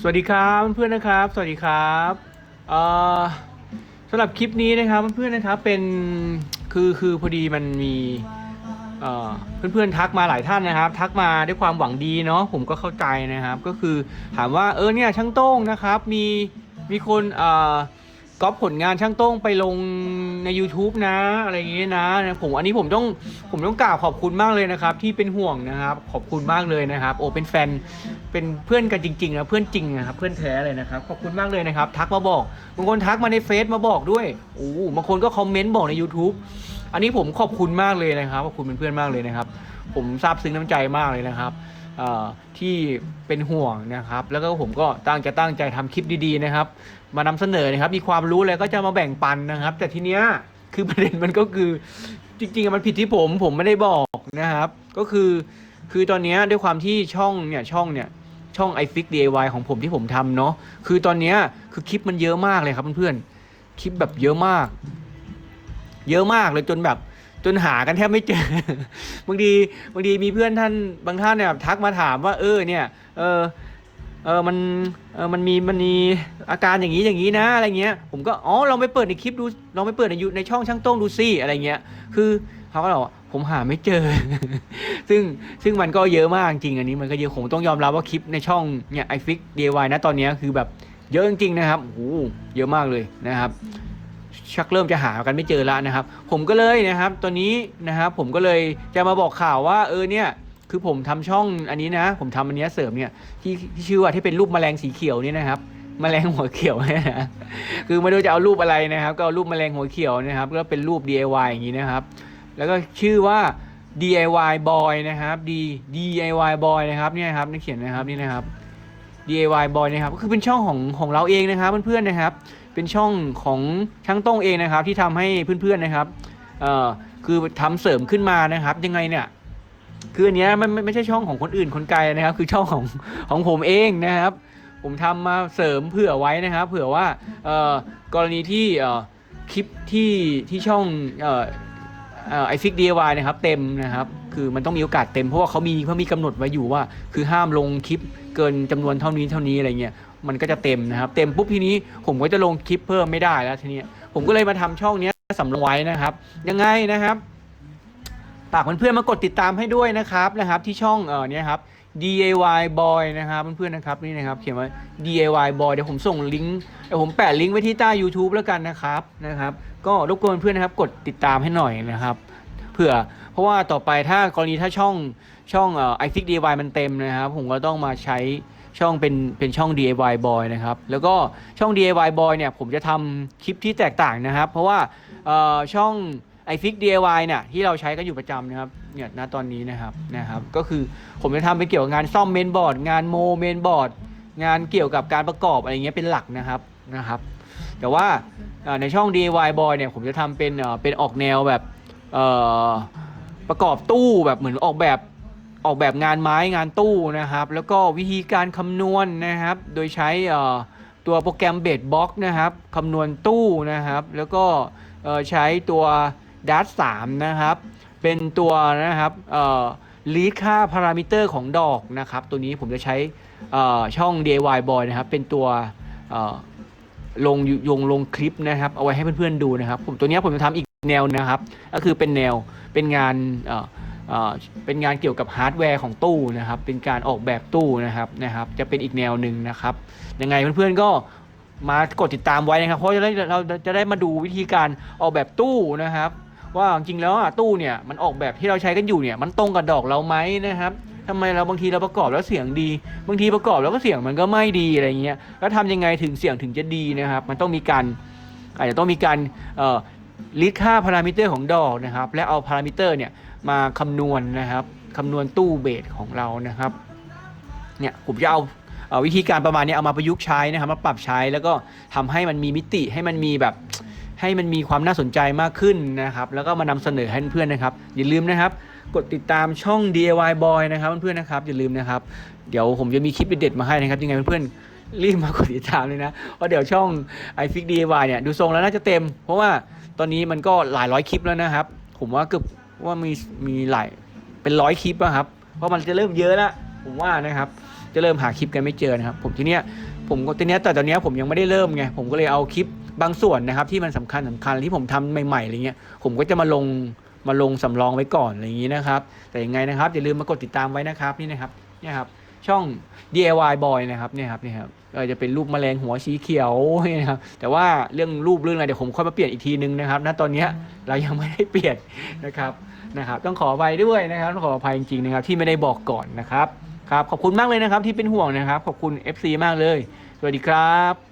สวัสดีครับเพื่อนๆนะครับ สวัสดีครับสำหรับคลิปนี้นะครับเพื่อนๆนะครับเป็นคือคือพอดีมันมีเอ่อเพื่อนๆทักมาหลายท่านนะครับ ทักมาด้วยความหวังดีเนาะผมก็เข้าใจนะครับ ก็คือถามว่าเออเนี่ยช่างโต้งนะครับ มีมีคนเอ่อ ก๊อปผลงานช่างโต้งไปลงใน YouTube นะ อะไรอย่างเงี้ยนะ ผมอันนี้ผมต้องผมต้องกราบขอบคุณมากเลยนะครับ ที่เป็นห่วงนะครับ ขอบคุณมากเลยนะครับ โอเป็นแฟนเป็นเพื่อนกันจริงๆนะเพื่อนจริงนะครับเพื่อนแท้เลยนะครับขอบคุณมากเลยนะครับ ทักมาบอกบางคนทักมาในเฟซมาบอกด้วยโอ้บางคนก็คอมเมนต์บอกใน YouTube อันนี้ผมขอบคุณมากเลยนะครับขอบคุณเป็นเพื่อนมากเลยนะครับ ผมซาบซึ้งน้ำใจมากเลยนะครับ ที่เป็นห่วงนะครับ แล้วก็ผมก็ตั้งจะตั้งใจทำคลิปดีๆนะครับ มานำเสนอนะครับ มีความรู้อะไรก็จะมาแบ่งปันนะครับ แต่ทีเนี้ยคือประเด็นมันก็คือจริงๆมันผิดที่ผมผมไม่ได้บอกนะครับ ก็คือคือตอนนี้ด้วยความที่ช่องเนี่ยช่องเนี่ยช่อง iFix DIY ของผมที่ผมทำเนาะคือตอนนี้คือคลิปมันเยอะมากเลยครับเพื่อนๆคลิปแบบเยอะมาก เยอะมากเลยจนแบบ จนหากันแทบไม่เจอบางทีบางทีมีเพื่อนท่านบางท่านเนี่ยทักมาถามว่า เออเนี่ย เออเออมันเออมันมีมันมีอาการอย่างนี้อย่างนี้นะอะไรเงี้ย ผมก็อ๋อลองไปเปิดในคลิปดูลองไปเปิดในยูในช่องช่างโต้งดูซิอะไรเงี้ย คือเขาก็บอกผมหาไม่เจอ ซึ่งซึ่งมันก็เยอะมากจริงอันนี้มันก็เยอะผมต้องยอมรับว่าคลิปในช่องเนี่ย iFix DIY นะตอนนี้คือแบบเยอะจริงๆนะครับโอ้โหเยอะมากเลยนะครับ ชักเริ่มจะหากันไม่เจอแล้วนะครับ ผมก็เลยนะครับตอนนี้นะครับผมก็เลยจะมาบอกข่าวว่าเออเนี่ยคือผมทำช่องอันนี้นะ ผมทำอันเนี้ยเสริมเนี่ยที่ที่ชื่อว่าที่เป็นรูปแมลงสีเขียวนี่นะครับแมลงหัวเขียวเนี่ยนะคือไม่รู้จะเอารูปอะไรนะครับ ก็เอารูปแมลงหัวเขียวนะครับก็เป็นรูป DIY อย่างนี้นะครับ แล้วก็ชื่อว่า DIY boy นะครับ D DIY boy นะครับเนี่ยครับนี่เขียนนะครับนี่นะครับ DIY boy นะครับก็คือเป็นช่องของของเราเองนะครับเพื่อนๆนะครับ เป็นช่องของช่างต้งเองนะครับ ที่ทำให้เพื่อนๆนะครับเอ่อคือทำเสริมขึ้นมานะครับ ยังไงเนี่ยคืออันเนี้ยมันไม่ไม่ใช่ช่องของคนอื่นคนไกลนะครับ คือช่องของของผมเองนะครับ ผมทำมาเสริมเผื่อไว้นะครับ เผื่อว่าเอ่อกรณีที่เอ่อคลิปที่ที่ช่องเอ่อไอฟิกดีวายนะครับ เต็มนะครับ คือมันต้องมีโอกาสเต็มเพราะว่าเขามีเขามีกำหนดไว้อยู่ว่า คือห้ามลงคลิปเกินจำนวนเท่านี้เท่านี้อะไรเงี้ยมันก็จะเต็มนะครับ เต็มปุ๊บทีนี้ผมก็จะลงคลิปเพิ่มไม่ได้แล้วทีนี้ผมก็เลยมาทำช่องนี้สำรองไว้นะครับ ยังไงนะครับฝากเพื่อนๆมากดติดตามให้ด้วยนะครับนะครับที่ช่องเออเนี่ยครับ DIY boy นะครับเพื่อนๆนะครับนี่นะครับเขียนว่า DIY boy เดี๋ยวผมส่งลิงก์เดี๋ยวผมแปะลิงก์ไว้ที่ใต้ YouTube แล้วกันนะครับนะครับ ก็รบกวนเพื่อนนะครับกดติดตามให้หน่อยนะครับ ผื่อ เพราะว่าต่อไปถ้ากรณีถ้าช่องช่องเอ่อ iFix DIY มันเต็มนะครับผมก็ต้องมาใช้ช่องเป็นเป็นช่อง DIY boy นะครับ แล้วก็ช่อง DIY boy เนี่ยผมจะทำคลิปที่แตกต่างนะครับ เพราะว่าเอ่อช่อง iFix DIY เนี่ยที่เราใช้กันอยู่ประจำนะครับเนี่ยณตอนนี้นะครับนะครับ ก็คือผมจะทำเป็นเกี่ยวกับงานซ่อมเมนบอร์ด งานโมเมนบอร์ด งานเกี่ยวกับการประกอบอะไรเงี้ยเป็นหลักนะครับนะครับ แต่ว่าในช่อง DIY boy เนี่ยผมจะทำเป็นเป็นออกแนวแบบ ประกอบตู้แบบเหมือนออกแบบออกแบบงานไม้งานตู้นะครับ แล้วก็วิธีการคำนวณนะครับ โดยใช้ตัวโปรแกรมเบดบ็อกนะครับคำนวณตู้นะครับ แล้วก็ใช้ตัว d a t 3นะครับ เป็นตัวนะครับลีดค่าพารามิเตอร์ของดอกนะครับ ตัวนี้ผมจะใช้ช่อง DIY boy นะครับ เป็นตัวลงยงลงคลิปนะครับ เอาไว้ให้เพื่อนๆดูนะครับ ผมตัวนี้ผมจะทำอีก แนวนะครับ ก็คือเป็นแนวเป็นงานเอ่อเอ่อเป็นงานเกี่ยวกับฮาร์ดแวร์ของตู้นะครับ เป็นการออกแบบตู้นะครับนะครับ จะเป็นอีกแนวหนึ่งนะครับ ยังไงเพื่อนๆก็มากดติดตามไว้นะครับ เพราะจะได้เราจะได้มาดูวิธีการออกแบบตู้นะครับ ว่าจริงแล้วตู้เนี่ยมันออกแบบที่เราใช้กันอยู่เนี่ยมันตรงกับดอกเราไหมนะครับทำไมเราบางทีเราประกอบแล้วเสียงดี บางทีประกอบแล้วก็เสียงมันก็ไม่ดีอะไรเงี้ยแล้วทำยังไงถึงเสียงถึงจะดีนะครับ มันต้องมีการอาจจะต้องมีการ ลิดค่าพารามิเตอร์ของดอกนะครับ และเอาพารามิเตอร์เนี่ยมาคำนวณนะครับคำนวณตู้เบสของเรานะครับเนี่ยผมจะเอาเอ่อวิธีการประมาณนี้เอามาประยุกต์ใช้นะครับมาปรับใช้แล้วก็ทำให้มันมีมิติให้มันมีแบบให้มันมีความน่าสนใจมากขึ้นนะครับ แล้วก็มานำเสนอให้เพื่อนๆนะครับ อย่าลืมนะครับ กดติดตามช่อง DIY boy นะครับเพื่อนๆนะครับอย่าลืมนะครับ เดี๋ยวผมจะมีคลิปเด็ดๆมาให้นะครับยังไงเพื่อนๆ รีบมากดติดตามเลยนะ เพราะเดี๋ยวช่อง iFix DIY เนี่ย ดูทรงแล้วน่าจะเต็ม เพราะว่าตอนนี้มันก็หลายร้อยคลิปแล้วนะครับ ผมว่าเกือบว่ามีมีหลายเป็นร้อยคลิปอะครับ เพราะมันจะเริ่มเยอะแล้วผมว่านะครับ จะเริ่มหาคลิปกันไม่เจอนะครับ ผมทีเนี้ยผมก็ทีเนี้ยแต่ตอนเนี้ยผมยังไม่ได้เริ่มไงผมก็เลยเอาคลิปบางส่วนนะครับ ที่มันสำคัญสำคัญที่ผมทำใหม่ๆอะไรเงี้ยผมก็จะมาลงมาลงสำรองไว้ก่อนอะไรอย่างนี้นะครับ แต่ยังไงนะครับอย่าลืมมากดติดตามไว้นะครับนี่นะครับเนี่ยครับ ช่อง DIY boy นะครับเนี่ยครับเนี่ยครับเออจะเป็นรูปแมลงหัวสีเขียวเนี่ยนะครับแต่ว่าเรื่องรูปเรื่องอะไรเดี๋ยวผมค่อยมาเปลี่ยนอีกทีนึงนะครับณตอนเนี้ยเรายังไม่ได้เปลี่ยนนะครับนะครับต้องขออภัยด้วยนะครับต้องขออภัยจริงๆนะครับที่ไม่ได้บอกก่อนนะครับครับขอบคุณมากเลยนะครับที่เป็นห่วงนะครับ ขอบคุณ FC มากเลย สวัสดีครับ